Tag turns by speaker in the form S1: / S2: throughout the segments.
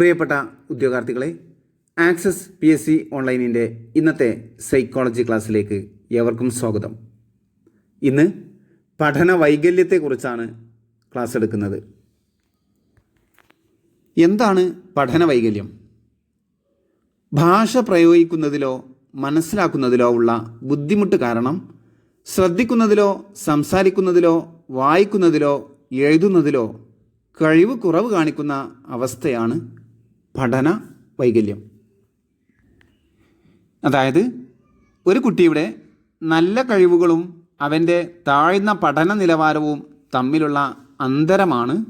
S1: പ്രിയപ്പെട്ട ഉദ്യോഗാർത്ഥികളെ access P S C ഓൺലൈനിന്റെ ഇന്നത്തെ സൈക്കോളജി ക്ലാസ്സിലേക്ക് ഏവർക്കും സ്വാഗതം. ഇന്ന് പഠന വൈകല്യത്തെക്കുറിച്ചാണ് ക്ലാസ് എടുക്കുന്നത്. എന്താണ് പഠന വൈകല്യം? ഭാഷ പ്രയോഗിക്കുന്നതിലോ മനസ്സിലാക്കുന്നതിലോ ഉള്ള ബുദ്ധിമുട്ട് കാരണം ശ്രദ്ധിക്കുന്നതിലോ സംസാരിക്കുന്നതിലോ വായിക്കുന്നതിലോ എഴുതുന്നതിലോ കഴിവ് കുറവ് കാണിക്കുന്ന അവസ്ഥയാണ് പഠന വൈകല്യം. അതായത് ഒരു കുട്ടിയുടെ നല്ല കഴിവുകളും അവന്റെ താഴ്ന്ന പഠന നിലവാരവും തമ്മിലുള്ള അന്തരമാണ്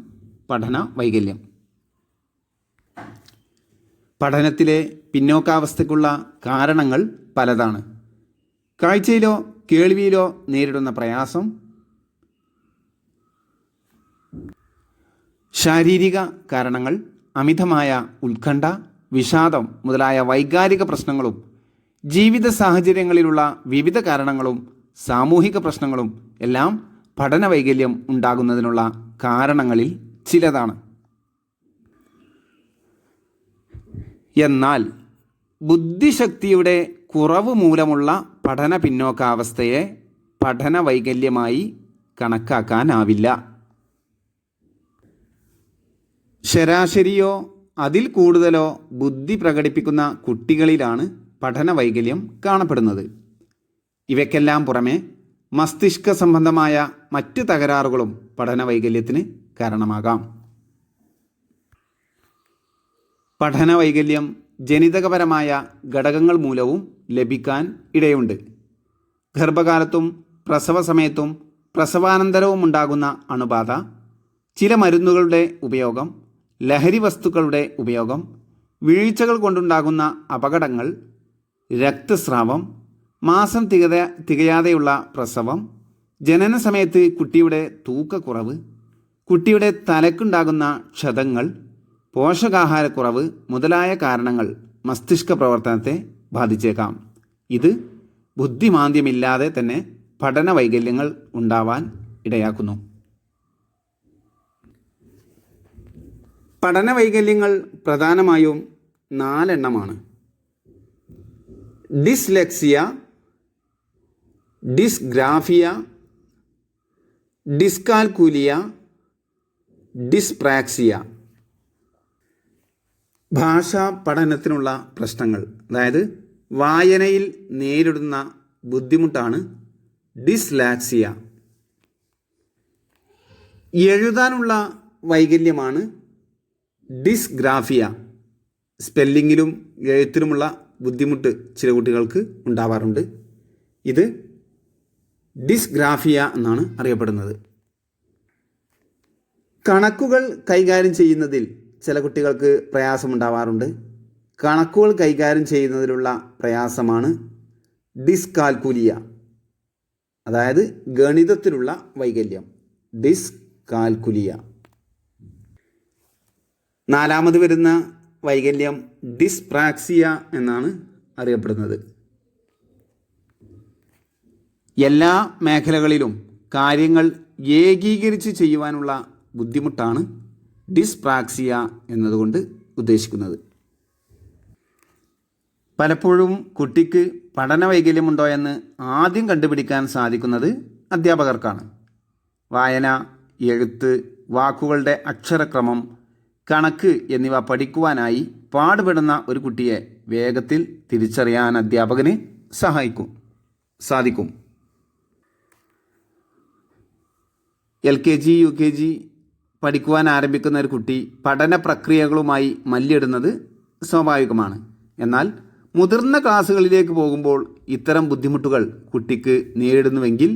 S1: പഠന വൈകല്യം. പഠനത്തിലെ പിന്നോക്കാവസ്ഥയ്ക്കുള്ള കാരണങ്ങൾ പലതാണ്. കാഴ്ചയിലോ കേൾവിയിലോ നേരിടുന്ന പ്രയാസം ശാരീരിക കാരണങ്ങൾ അമിതമായ ഉത്കണ്ഠ വിഷാദം മുതലായ വൈകാരിക പ്രശ്നങ്ങളും ജീവിത സാഹചര്യങ്ങളിലുള്ള വിവിധ കാരണങ്ങളും സാമൂഹിക പ്രശ്നങ്ങളും എല്ലാം പഠന വൈകല്യം ഉണ്ടാകുന്നതിനുള്ള കാരണങ്ങളിൽ ചിലതാണ്. എന്നാൽ ബുദ്ധിശക്തിയുടെ കുറവ് മൂലമുള്ള പഠന പിന്നോക്കാവസ്ഥയെ പഠന വൈകല്യമായി കണക്കാക്കാനാവില്ല. ശരാശരിയോ അതിൽ കൂടുതലോ ബുദ്ധി പ്രകടിപ്പിക്കുന്ന കുട്ടികളിലാണ് പഠന വൈകല്യം കാണപ്പെടുന്നത്. ഇവയ്ക്കെല്ലാം പുറമെ മസ്തിഷ്ക സംബന്ധമായ മറ്റ് തകരാറുകളും പഠന വൈകല്യത്തിന് കാരണമാകാം. പഠന വൈകല്യം ജനിതകപരമായ ഘടകങ്ങൾ മൂലവും ലഭിക്കാൻ ഇടയുണ്ട്. ഗർഭകാലത്തും പ്രസവ സമയത്തും പ്രസവാനന്തരവും ഉണ്ടാകുന്ന അണുബാധ ചില മരുന്നുകളുടെ ഉപയോഗം ലഹരി വസ്തുക്കളുടെ ഉപയോഗം വീഴ്ചകൾ കൊണ്ടുണ്ടാകുന്ന അപകടങ്ങൾ രക്തസ്രാവം മാസം തികത തികയാതെയുള്ള പ്രസവം ജനന സമയത്ത് കുട്ടിയുടെ തൂക്കക്കുറവ് കുട്ടിയുടെ തലക്കുണ്ടാകുന്ന ക്ഷതങ്ങൾ പോഷകാഹാരക്കുറവ് മുതലായ കാരണങ്ങൾ മസ്തിഷ്ക പ്രവർത്തനത്തെ ബാധിച്ചേക്കാം. ഇത് ബുദ്ധിമാന്ദ്യമില്ലാതെ തന്നെ പഠന വൈകല്യങ്ങൾ ഉണ്ടാവാൻ ഇടയാക്കുന്നു. പഠന വൈകല്യങ്ങൾ പ്രധാനമായും നാലെണ്ണമാണ്. Dyslexia dysgraphia dyscalculia dyspraxia. ഭാഷാ പഠനത്തിനുള്ള പ്രശ്നങ്ങൾ. അതായത് വായനയിൽ നേരിടുന്ന ബുദ്ധിമുട്ടാണ് ഡിസ്ലാക്സിയ. എഴുതാനുള്ള വൈകല്യമാണ് ഡിസ്ഗ്രാഫിയ സ്പെല്ലിങ്ങിലും എഴുത്തിലുമുള്ള ബുദ്ധിമുട്ട് ചില കുട്ടികൾക്ക് ഉണ്ടാവാറുണ്ട്. ഇത് ഡിസ്ഗ്രാഫിയ എന്നാണ് അറിയപ്പെടുന്നത്. കണക്കുകൾ കൈകാര്യം ചെയ്യുന്നതിൽ ചില കുട്ടികൾക്ക് പ്രയാസമുണ്ടാവാറുണ്ട്. കണക്കുകൾ കൈകാര്യം ചെയ്യുന്നതിലുള്ള പ്രയാസമാണ് ഡിസ്കാൽക്കുലിയ അതായത് ഗണിതത്തിലുള്ള വൈകല്യം. ഡിസ്കാൽക്കുലിയ. നാലാമത് വരുന്ന വൈകല്യം ഡിസ്പ്രാക്സിയ എന്നാണ് അറിയപ്പെടുന്നത്. എല്ലാ മേഖലകളിലും കാര്യങ്ങൾ ഏകീകരിച്ച് ചെയ്യുവാനുള്ള ബുദ്ധിമുട്ടാണ് ഡിസ്പ്രാക്സിയ എന്നതുകൊണ്ട് ഉദ്ദേശിക്കുന്നത്. പലപ്പോഴും കുട്ടിക്ക് പഠന വൈകല്യമുണ്ടോ എന്ന് ആദ്യം കണ്ടുപിടിക്കാൻ സാധിക്കുന്നത് അധ്യാപകർക്കാണ്. വായന എഴുത്ത് വാക്കുകളുടെ അക്ഷരക്രമം കണക്ക് എന്നിവ പഠിക്കുവാനായി പാടുപെടുന്ന ഒരു കുട്ടിയെ വേഗത്തിൽ തിരിച്ചറിയാൻ അധ്യാപകന് സഹായിക്കും സാധിക്കും. L K G U K G പഠിക്കുവാൻ ആരംഭിക്കുന്ന ഒരു കുട്ടി പഠന പ്രക്രിയകളുമായി മല്ലിടുന്നത് സ്വാഭാവികമാണ്. എന്നാൽ മുതിർന്ന ക്ലാസ്സുകളിലേക്ക് പോകുമ്പോൾ ഇത്തരം ബുദ്ധിമുട്ടുകൾ കുട്ടിക്ക് നേരിടുന്നുവെങ്കിൽ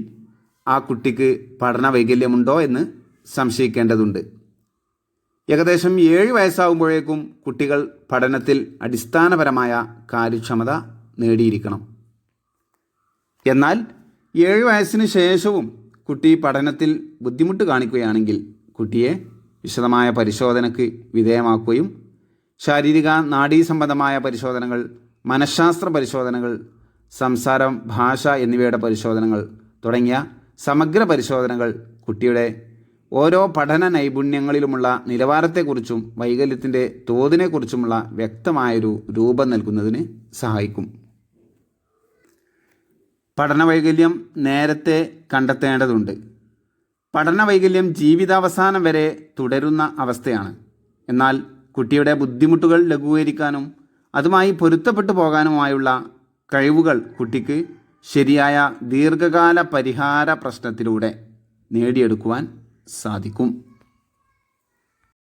S1: ആ കുട്ടിക്ക് പഠന വൈകല്യമുണ്ടോ എന്ന് സംശയിക്കേണ്ടതുണ്ട്. ഏകദേശം ഏഴ് വയസ്സാകുമ്പോഴേക്കും കുട്ടികൾ പഠനത്തിൽ അടിസ്ഥാനപരമായ കാര്യക്ഷമത നേടിയിരിക്കണം. എന്നാൽ ഏഴ് വയസ്സിന് ശേഷവും കുട്ടി പഠനത്തിൽ ബുദ്ധിമുട്ട് കാണിക്കുകയാണെങ്കിൽ കുട്ടിയെ വിശദമായ പരിശോധനയ്ക്ക് വിധേയമാക്കുകയും ശാരീരിക നാഡീ സംബന്ധമായ പരിശോധനകൾ മനഃശാസ്ത്ര പരിശോധനകൾ സംസാരം ഭാഷ എന്നിവയുടെ പരിശോധനകൾ തുടങ്ങിയ സമഗ്ര പരിശോധനകൾ കുട്ടിയുടെ ഓരോ പഠന നൈപുണ്യങ്ങളിലുമുള്ള നിലവാരത്തെക്കുറിച്ചും വൈകല്യത്തിന്റെ തോതിനെക്കുറിച്ചുമുള്ള വ്യക്തമായൊരു രൂപം നൽകുന്നതിന് സഹായിക്കും. പഠന വൈകല്യം നേരത്തെ കണ്ടെത്തേണ്ടതുണ്ട്. പഠന വൈകല്യം ജീവിതാവസാനം വരെ തുടരുന്ന അവസ്ഥയാണ്. എന്നാൽ കുട്ടിയുടെ ബുദ്ധിമുട്ടുകൾ ലഘൂകരിക്കാനും അതുമായി പൊരുത്തപ്പെട്ടു പോകാനുമായുള്ള കഴിവുകൾ കുട്ടിക്ക് ശരിയായ ദീർഘകാല പരിഹാര പ്രശ്നത്തിലൂടെ നേടിയെടുക്കുവാൻ സാധിക്കും.